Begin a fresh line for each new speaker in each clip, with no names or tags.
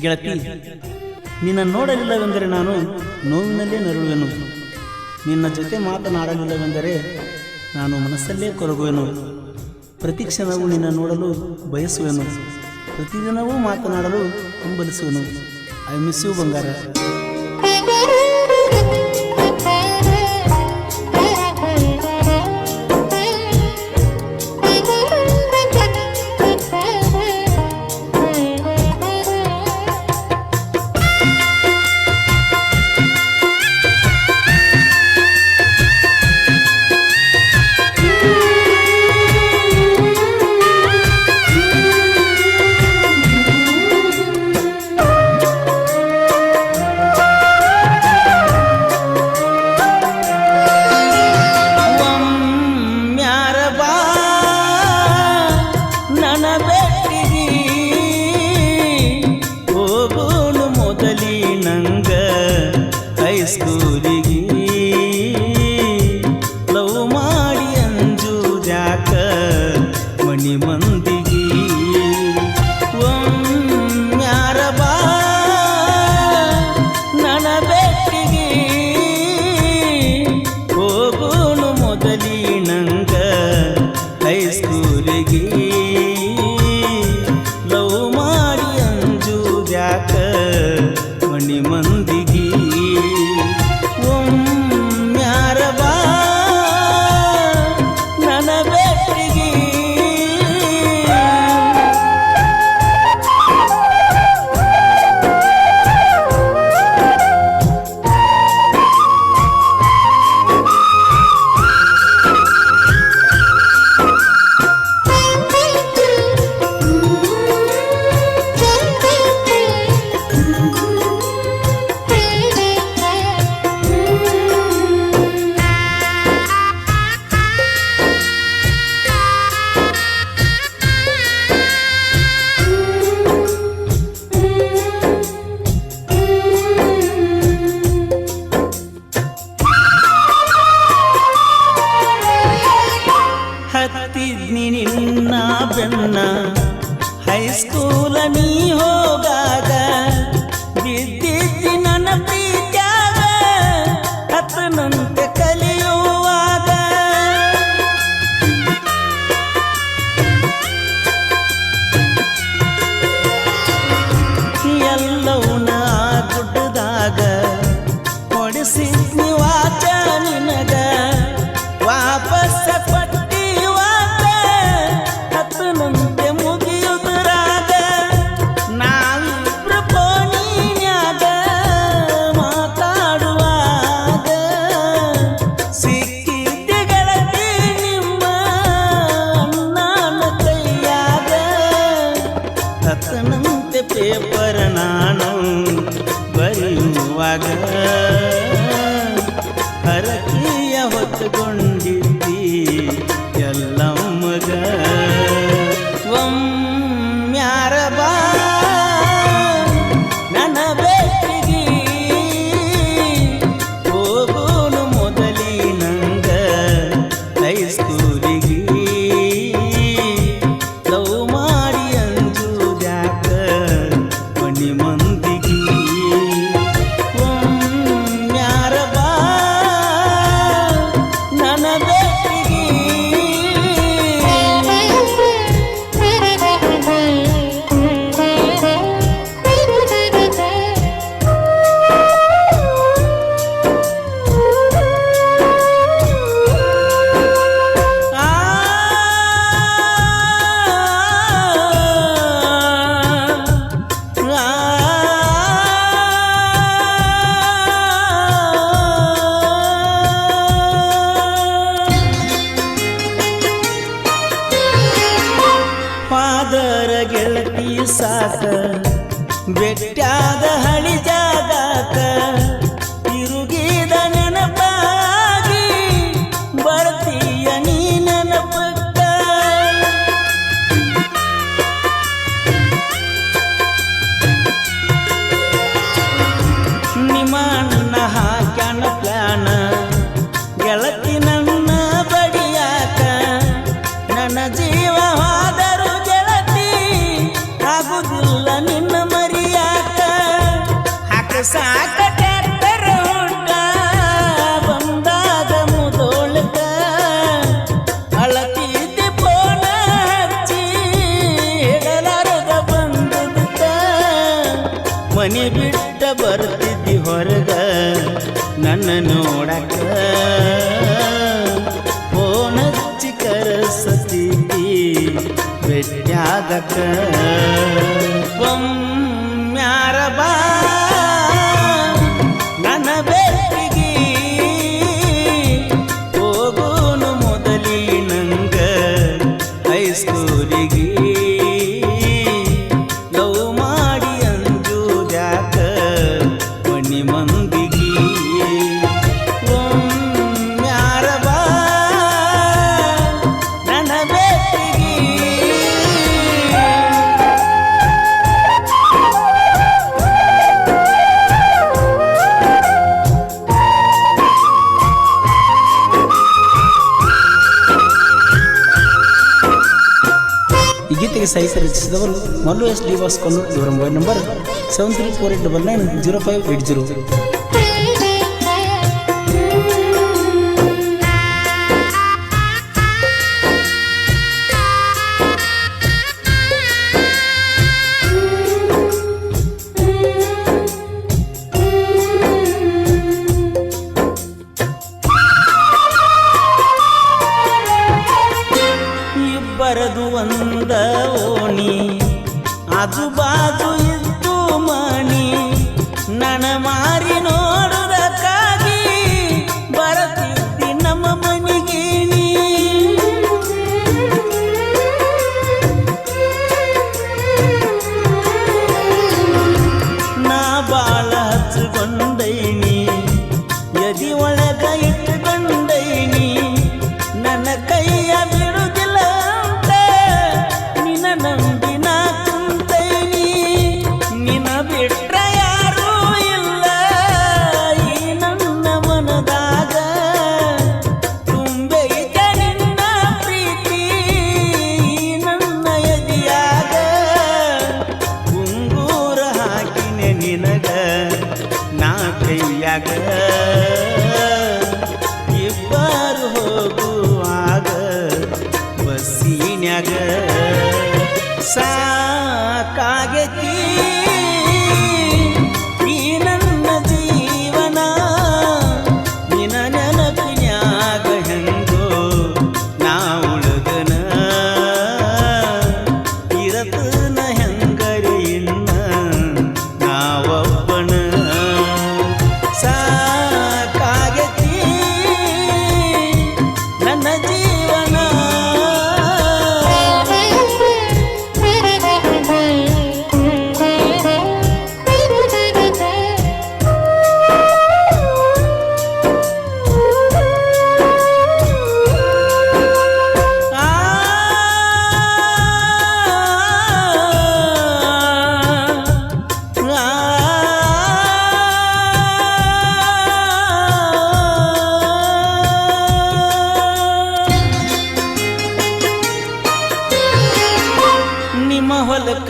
ಗೆಳತಿ, ನಿನ್ನ ನೋಡಲಿಲ್ಲವೆಂದರೆ ನಾನು ನೋವಿನಲ್ಲೇ ನರಳುವೆನು. ನಿನ್ನ ಜೊತೆ ಮಾತನಾಡಲಿಲ್ಲವೆಂದರೆ ನಾನು ಮನಸ್ಸಲ್ಲೇ ಕೊರಗುವೆನು. ಪ್ರತಿ ಕ್ಷಣವೂ ನಿನ್ನ ನೋಡಲು ಬಯಸುವೆನು. ಪ್ರತಿದಿನವೂ ಮಾತನಾಡಲು ಹಂಬಲಿಸುವೆನು. ಐ ಮಿಸ್ ಯು ಬಂಗಾರ. 你们 వెన్న హై స్కూల్ అని హోగా பதக்க ಸಹಿತ ರಚಿಸಿದವರು ಮಲ್ಲು ಎಸ್ ಡಿ ವಾಸ್ಕೊಂಡು ಇವರ mobile number seven three four eight double nine zero five eight zero. வந்த ஓணி. आजूबाजू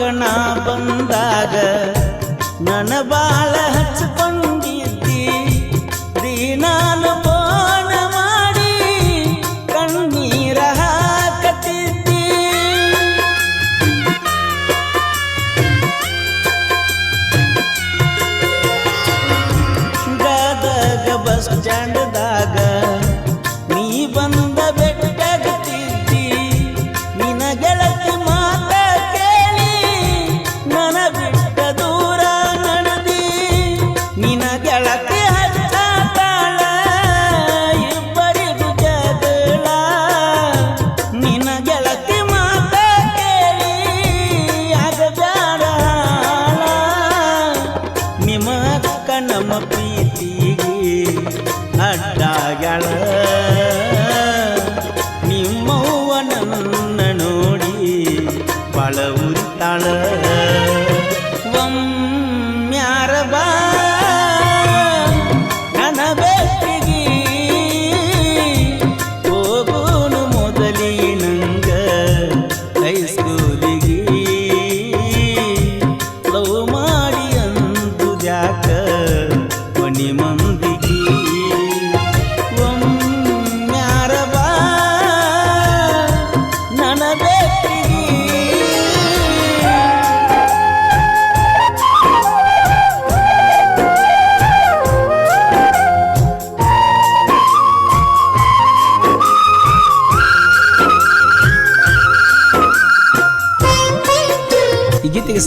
ಜೀವನ ಬಂದಾಗ ನನ ಬಾಳ ಹಚ್ಚ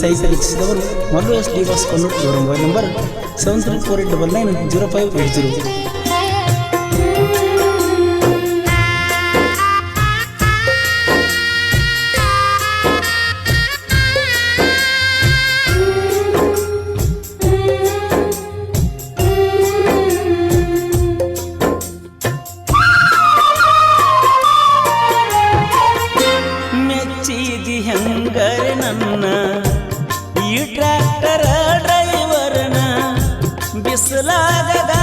ಸೈಜ್ ವೀಕ್ಷಿಸಿದವರು ಮಲ್ಲು ಎಸ್ ಡಿ ಇವರ mobile number seven three four eight double nine zero five eight zero ನನ್ನ Sıla da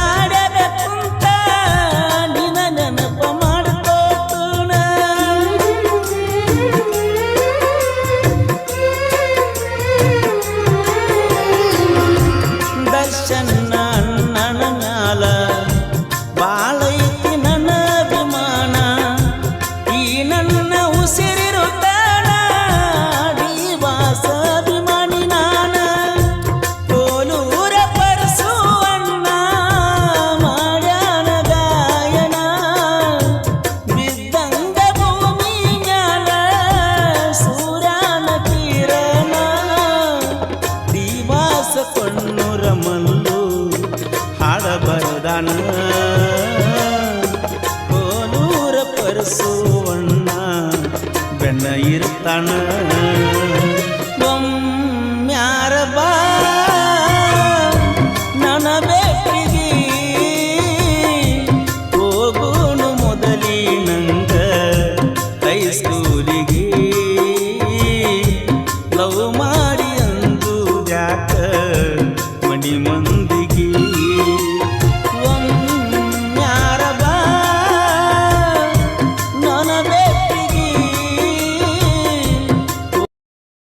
காண